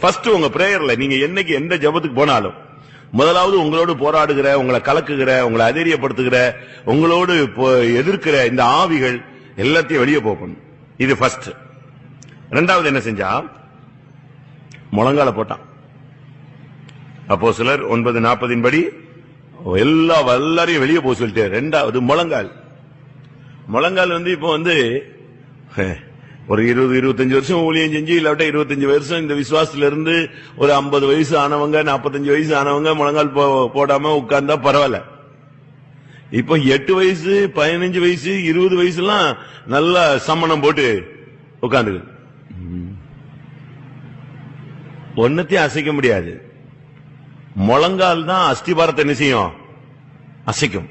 First உங்க பிரேயர்ல நீங்க என்னைக்கு எந்த ஜெபத்துக்கு போனாலும் முதலாவது உங்களோடு போராடுகிற உங்களை கலக்குகிற உங்களை அதிரியப்படுத்துகிற உங்களோடு எதிர்க்கிற இந்த ஆவிகள் எல்லாத்தையும் வெளியே போகணும். இது ஃபர்ஸ்ட் ரெண்டாவது என்ன செஞ்சா முழங்கால போட்டான். அப்போ சிலர் ஒன்பது நாற்பதின் படி எல்லா வல்லாரையும் வெளியே போக சொல்லிட்டு ரெண்டாவது முழங்கால். முழங்கால் வந்து இப்போ வந்து ஒரு இருபது இருபத்தஞ்சு வருஷம் ஊழியம் செஞ்சு இல்லாட்ட இருபத்தஞ்சு வருஷம் இந்த விசுவாசத்துல இருந்து ஒரு ஐம்பது வயசு ஆனவங்க நாற்பத்தஞ்சு வயசு ஆனவங்க முழங்கால் போ- போடாம உட்கார்ந்தா பரவாயில்ல. இப்போ எட்டு வயசு பதினஞ்சு வயசு இருபது வயசு எல்லாம் நல்லா சம்மணம் போட்டு உட்கார்ந்து ஒன்னத்தையும் அசைக்க முடியாது. முழங்கால் தான் அஸ்திபாரத்தை என்ன செய்யும்? அசைக்கும்.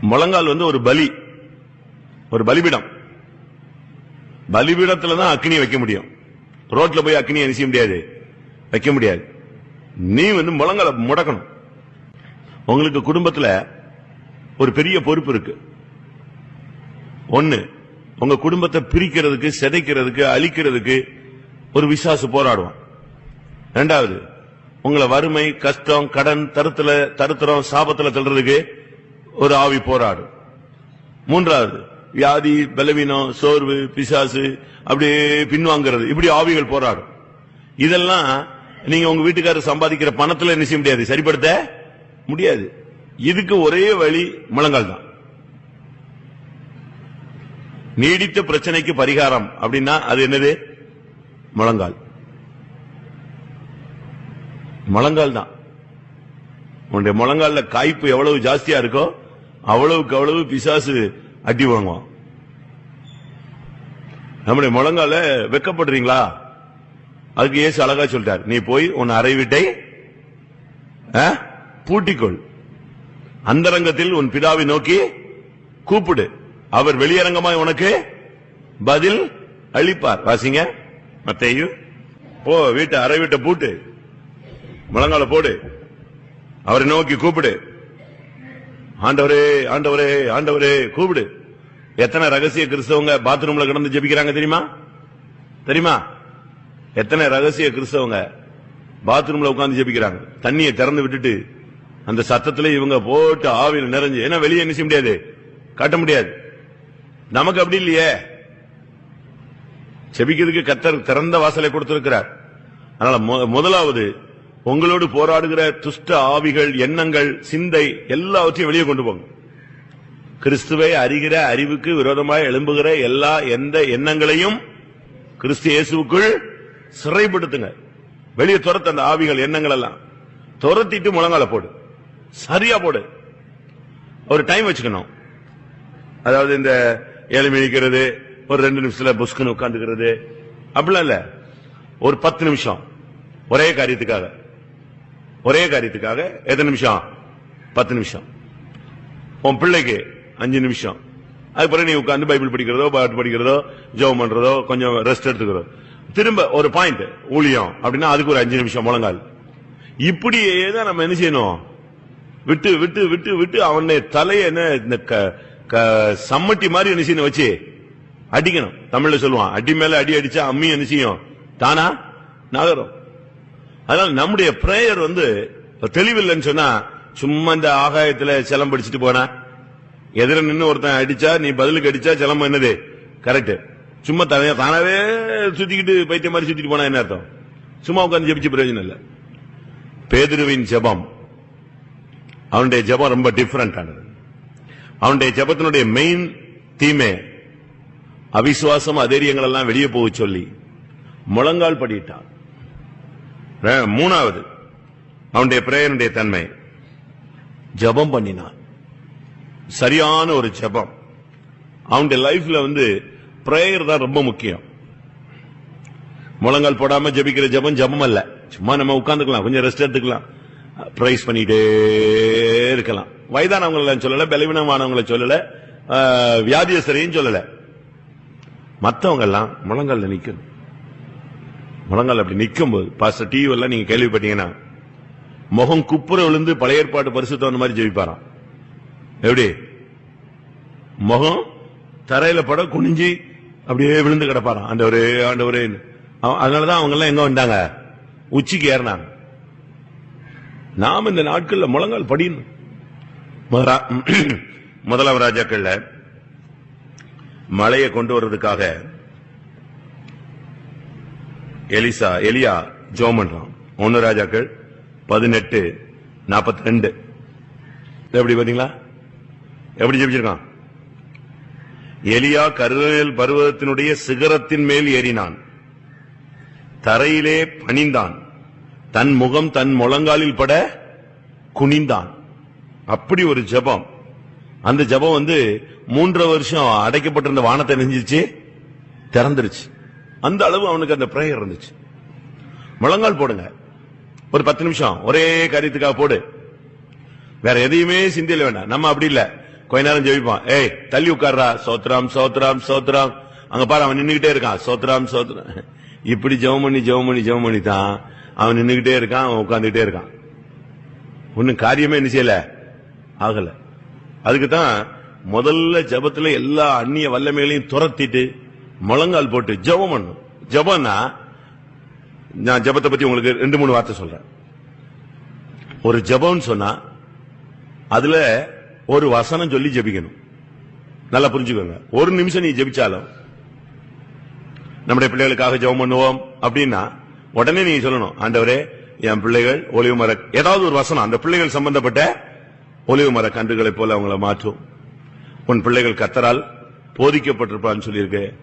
முழங்கால் வந்து ஒரு பலி. ஒரு பலிபீடம். பலிபீடத்துல தான் அக்னி வைக்க முடியும். ரோட்ல போய் அக்னி என்ன செய்ய முடியாது. வைக்க முடியாது. நீ வந்து முழங்கால முடக்கணும். உங்களுக்கு குடும்பத்துல ஒரு பெரிய பொறுப்பு இருக்கு. ஒன்னு உங்க குடும்பத்தை பிரிக்கிறதுக்கு சிதைக்கிறதுக்கு அழிக்கிறதுக்கு ஒரு விசாசு போராடுவான் ரெண்டாவது உங்களை வறுமை கஷ்டம் கடன் தருத்துல தருத்திரம் சாபத்துல தள்ளுறதுக்கு ஒரு ஆவி போராடும். மூன்றாவது வியாதி பலவீனம் சோர்வு பிசாசு அப்படியே பின்வாங்கிறது. இப்படி ஆவிகள் போராடும். இதெல்லாம் நீங்க உங்க வீட்டுக்காரர் சம்பாதிக்கிற பணத்துல என்ன செய்ய முடியாது? சரிப்படுத்த முடியாது. இதுக்கு ஒரே வழி முழங்கால் தான். நீடித்த பிரச்சனைக்கு பரிகாரம் அப்படின்னா அது என்னது? முழங்கால். முழங்கால் தான். உன்னுடைய முழங்கால காய்ப்பு எவ்வளவு ஜாஸ்தியா இருக்கோ அவ்வளவுக்கு அவ்வளவு பிசாசு அடி வாங்குவான். நம்முடைய முழங்கால வெக்கப்படுறீங்களா? அதுக்கு ஏசு அழகா சொல்லிட்டார் நீ போய் உன் அறை வீட்டை ஆ, பூட்டிக்கொள். அந்தரங்கத்தில் உன் பிதாவை நோக்கி கூப்பிடு. அவர் வெளியரங்கமாய் உனக்கு பதில் அளிப்பார். வாசிங்க. மத்தையு போ வீட்டை அறை வீட்டை பூட்டு. முழங்கால போடு. அவரை நோக்கி கூப்பிடு. ஆண்டவரே ஆண்டவரே ஆண்டவரே கூப்பிடு. எத்தனை ரகசிய கிறிஸ்தவங்க பாத்ரூம்ல கிடந்து ஜெபிக்கிறாங்க தெரியுமா? தெரியுமா? எத்தனை ரகசிய கிறிஸ்தவங்க பாத்ரூம்ல உட்காந்து ஜெபிக்கிறாங்க. தண்ணியை திறந்து விட்டுட்டு அந்த சத்தத்துல இவங்க போட்டு ஆவியில் நிறைஞ்சு ஏன்னா வெளியே என்ன செய்ய முடியாது? காட்ட முடியாது. நமக்கு அப்படி இல்லையே. செபிக்கிறதுக்கு கத்தர் திறந்த வாசலை கொடுத்திருக்கிறார். அதனால முதலாவது உங்களோடு போராடுகிற துஷ்ட ஆவிகள் எண்ணங்கள் சிந்தை எல்லாவற்றையும் வெளியே கொண்டு போங்க. கிறிஸ்துவை அறிகிற அறிவுக்கு விரோதமாக எழும்புகிற எல்லா எந்த எண்ணங்களையும் கிறிஸ்து இயேசுவுக்குள் சிறைப்படுத்துங்க. வெளியே துரத்த அந்த ஆவிகள் எண்ணங்கள் எல்லாம் துரத்திட்டு முழங்கால போடு. சரியா போடு. ஒரு டைம் வச்சுக்கணும். அதாவது இந்த ஏழு மணிக்கிறது ஒரு ரெண்டு நிமிஷத்துல புஸ்குன்னு உட்காந்துக்கிறது அப்படிலாம் இல்ல. ஒரு பத்து நிமிஷம். ஒரே காரியத்துக்காக. ஒரே காரியத்துக்காக எத்தனை நிமிஷம்? பத்து நிமிஷம். உன் பிள்ளைக்கு அஞ்சு நிமிஷம். அதுக்கப்புறம் நீ உட்காந்து பைபிள் படிக்கிறதோ பாட்டு படிக்கிறதோ ஜெபம் பண்றதோ கொஞ்சம் ரெஸ்ட் எடுத்துக்கிறதோ. திரும்ப ஒரு பாயிண்ட் ஊழியம் அப்படின்னா அதுக்கு ஒரு அஞ்சு நிமிஷம் முழங்கால். இப்படியே தான் நம்ம என்ன செய்யணும்? விட்டு விட்டு விட்டு விட்டு அவனுடைய தலையை என்ன இந்த க- க- சம்மட்டி மாதிரி என்ன செய்யணும் வச்சு அடிக்கணும். தமிழ்ல சொல்லுவான் அடி மேல அடி அடிச்சா அம்மி என்ன செய்யும்? தானா? நகரும். அதனால நம்முடைய பிரேயர் வந்து தெளிவில்லைன்னு சொன்னா சும்மா இந்த ஆகாயத்துல சிலம் படிச்சுட்டு போனா எதிர நின்னு ஒருத்தன் அடிச்சா நீ பதிலுக்கு அடிச்சா சிலம்பம் என்னது? கரெக்ட் சும்மா தனியா தானாவே சுத்திக்கிட்டு பைத்திய மாதிரி சுத்திட்டு போனா என்ன அர்த்தம்? சும்மா உட்காந்து ஜபிச்சு பிரயோஜனம் இல்ல. பேதுருவின் ஜெபம். அவனுடைய ஜெபம் ரொம்ப டிஃபரெண்ட் ஆனது. அவனுடைய ஜெபத்தினுடைய மெயின் தீமே அவிசுவாசம் அதேரியங்கள் எல்லாம் வெளியே போக சொல்லி முழங்கால் படிட்டான். மூணாவது அவனுடைய பிரேயனுடைய தன்மை. ஜெபம் பண்ணினான். சரியான ஒரு ஜெபம். அவனுடைய லைஃப்ல வந்து பிரேயர் தான் ரொம்ப முக்கியம். முழங்கால் போடாம ஜெபிக்கிற ஜெபம் ஜெபம் அல்ல. சும்மா நம்ம உட்காந்துக்கலாம் கொஞ்சம் ரெஸ்ட் எடுத்துக்கலாம். பிரைஸ் பண்ணிட்டே இருக்கலாம். வயதானவங்களை சொல்லல பலவீனமானவங்களை சொல்லல வியாதியஸ்தரையும் சொல்லல. மத்தவங்க எல்லாம் முழங்கால நிக்கணும். முழங்கால் அப்படி நிற்கும் போது பாஸ்டர் டிவி எல்லாம் நீங்க கேள்விப்பட்டீங்கன்னா முகம் குப்புற விழுந்து பழைய ஏற்பாடு பரிசுத்தவன் மாதிரி ஜெயிப்பாரான் எப்படி? முகம் தரையில பட குனிஞ்சு அப்படியே விழுந்து கிடப்பாராம். ஆண்டவரே ஆண்டவரே. அவ- அதனாலதான் அவங்க எல்லாம் எங்க வந்தாங்க? உச்சிக்கு ஏறினாங்க. நாம் இந்த நாட்கள்ல முழங்கால் படியணும். முதலாம் ராஜாக்கள்ல மழையை கொண்டு வர்றதுக்காக எலிசா எலியா ஜோம் பண்றான். ஒன்னு ராஜாக்கள் பதினெட்டு நாற்பத்தி ரெண்டு. எப்படி பாத்தீங்களா? எப்படி ஜெபிச்சிருக்கான்? எலியா கருவேல் பருவத்தினுடைய சிகரத்தின் மேல் ஏறினான். தரையிலே பணிந்தான். தன் முகம் தன் முழங்காலில் பட குனிந்தான். அப்படி ஒரு ஜெபம். அந்த ஜெபம் வந்து மூன்றரை வருஷம் அடைக்கப்பட்டிருந்த வானத்தை நெஞ்சிச்சு திறந்துருச்சு. அந்த அளவு அவனுக்கு அந்த பிரேயர் இருந்துச்சு. முழங்கால் போடுங்க. ஒரு பத்து நிமிஷம். ஒரே காரியத்துக்காக போடு. வேற எதையுமே சிந்தியில வேண்டாம். நம்ம அப்படி இல்ல. கொஞ்ச நேரம் ஜெபிப்பான். ஏய் தள்ளி உட்கார்றா. சோத்ராம் சோத்ராம் சோத்ராம் அங்க பாரு அவன் நின்னுகிட்டே இருக்கான். சோத்ராம் சோத்ராம் இப்படி ஜெபம் பண்ணி ஜெபம் பண்ணி ஜெபம் பண்ணி தான் அவன் நின்னுகிட்டே இருக்கான் அவன் உட்காந்துக்கிட்டே இருக்கான். ஒன்னும் காரியமே என்ன செய்யல? ஆகல. அதுக்கு தான் முதல்ல ஜபத்துல எல்லா அந்நிய வல்லமைகளையும் துரத்திட்டு முழங்கால் போட்டு ஜெபம் பண்ணும். ஜெபம்னா நான் ஜெபத்தை பத்தி உங்களுக்கு ரெண்டு மூணு வார்த்தை சொல்றேன். ஒரு ஜெபம்னு சொன்னா அதுல ஒரு வசனம் சொல்லி ஜெபிக்கணும். நல்லா புரிஞ்சுக்கோங்க. ஒரு நிமிஷம் நீ ஜெபிச்சாலும் நம்முடைய பிள்ளைகளுக்காக ஜெபம் பண்ணுவோம் அப்படின்னா உடனே நீங்க சொல்லணும் ஆண்டவரே என் பிள்ளைகள் ஒளிவு மர ஏதாவது ஒரு வசனம் அந்த பிள்ளைகள் சம்பந்தப்பட்ட ஒளிவு மர கன்றுகளைப் போல அவங்கள மாற்றும். உன் பிள்ளைகள் கத்தரால் போதிக்கப்பட்டிருப்பான்னு சொல்லியிருக்கு.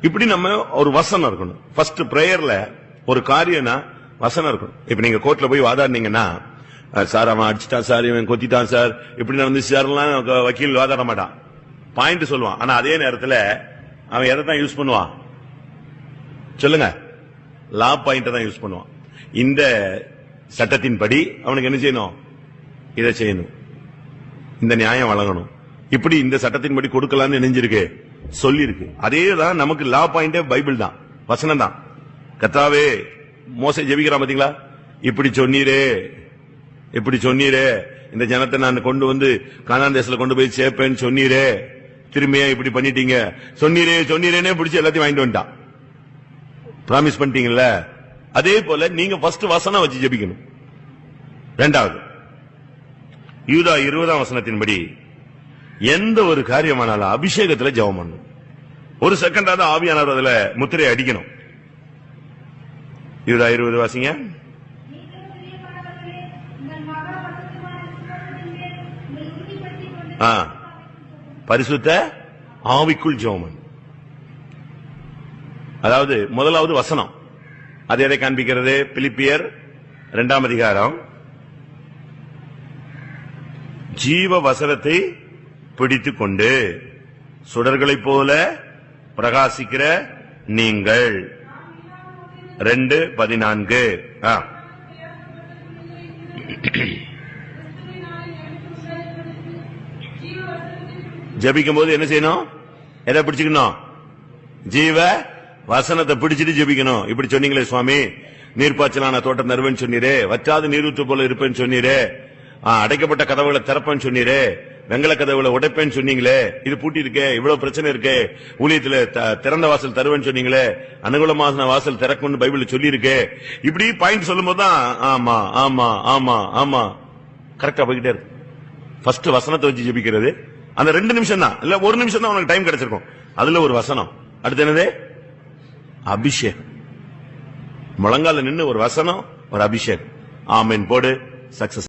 இப்படி நம்ம ஒரு வசனம் இருக்கணும். ஃபர்ஸ்ட் பிரேயர்ல ஒரு காரியம்னா வசனம் இருக்கணும். இப்ப நீங்க கோர்ட்ல போய் வாதாடினீங்கன்னா சார் அவன் அடிச்சிட்டான் சார் இவன் கொத்திட்டான் சார். இப்படி நடந்துச்சு சார்லாம் வக்கீல் வாதாட மாட்டான். பாயிண்ட் சொல்லுவான். ஆனா அதே நேரத்தில் அவன் எதை தான் யூஸ் பண்ணுவான்? சொல்லுங்க. லா பாயிண்ட் தான் யூஸ் பண்ணுவான். இந்த சட்டத்தின்படி அவனுக்கு என்ன செய்யணும்? இதை செய்யணும். இந்த நியாயம் வழங்கணும். இப்படி இந்த சட்டத்தின்படி கொடுக்கலாம்னு நினைஞ்சிருக்கு. சொல்லிருக்கு. அதே தான் நமக்கு லா பாயிண்டே பைபிள் தான். வசனம் தான். கத்தாவே மோச ஜெபிக்கிறான் பாத்தீங்களா? இப்படி சொன்னீரே. இப்படி சொன்னீரே. இந்த ஜனத்தை நான் கொண்டு வந்து கானான் தேசத்துல கொண்டு போய் சேர்ப்பேன்னு சொன்னீரே. திரும்பியா இப்படி பண்ணிட்டீங்க? சொன்னீரே சொன்னீரேனே பிடிச்சி எல்லாத்தையும் வாங்கிட்டு வந்துட்டான் பிராமிஸ் பண்ணிட்டீங்கல்ல? அதே போல நீங்க ஃபர்ஸ்ட் வசனம் வச்சு ஜெபிக்கணும். ரெண்டாவது. யூதா இருபதாம் வசனத்தின்படி எந்த ஒரு காரியமானாலும் அபிஷேகத்துல ஜெபம் பண்ணும் ஒரு செகண்டாவது ஆவியானவர் அதுல முத்திரை அடிக்கணும். யூதா இருபது வாசிங்க. பரிசுத்த ஆவிக்குள் ஜோமன். அதாவது முதலாவது வசனம். அது எதை காண்பிக்கிறது? பிலிப்பியர் இரண்டாம் அதிகாரம். ஜீவ வசனத்தை பிடித்துக் கொண்டு சுடர்களைப் போல பிரகாசிக்கிற நீங்கள். ரெண்டு பதினான்கு. ஆ. ஜெபிக்கும் போது என்ன செய்யணும்? எதை பிடிச்சுக்கணும்? ஜீவ வசனத்தை பிடிச்சிட்டு ஜெபிக்கணும். இப்படி சொன்னீங்களே சுவாமி. நீர்ப்பாய்ச்சலான தோட்டம் தருவேன்னு சொன்னீரே. வச்சாது நீரூற்று போல இருப்பேன்னு சொன்னீரே. ஆ, அடைக்கப்பட்ட கதவுகளை திறப்பேன்னு சொன்னீரே. வெங்கல கதவுகளை உடைப்பேன்னு சொன்னீங்களே. இது பூட்டி இருக்கே இவ்வளவு பிரச்சனை இருக்கே. ஊழியத்துல த- திறந்த வாசல் தருவேன்னு சொன்னீங்களே. அனுகூலமான வாசல் திறக்கும்னு பைபிள் சொல்லி இருக்கே இப்படி பாயிண்ட் சொல்லும் போதுதான் ஆமா ஆமா ஆமா ஆமா. கரெக்டா போய்கிட்டே இருக்கு. ஃபர்ஸ்ட் வசனத்தை வச்சு ஜெபிக்கிறது. அந்த ரெண்டு நிமிஷம் தான் இல்ல ஒரு நிமிஷம் தான் உனக்கு டைம் கிடைச்சிருக்கும். அதுல ஒரு வசனம். அடுத்து என்னது? அபிஷேகம். முழங்கால நின்னு ஒரு வசனம் ஒரு அபிஷேகம். ஆமீன் போடு. சக்சஸ்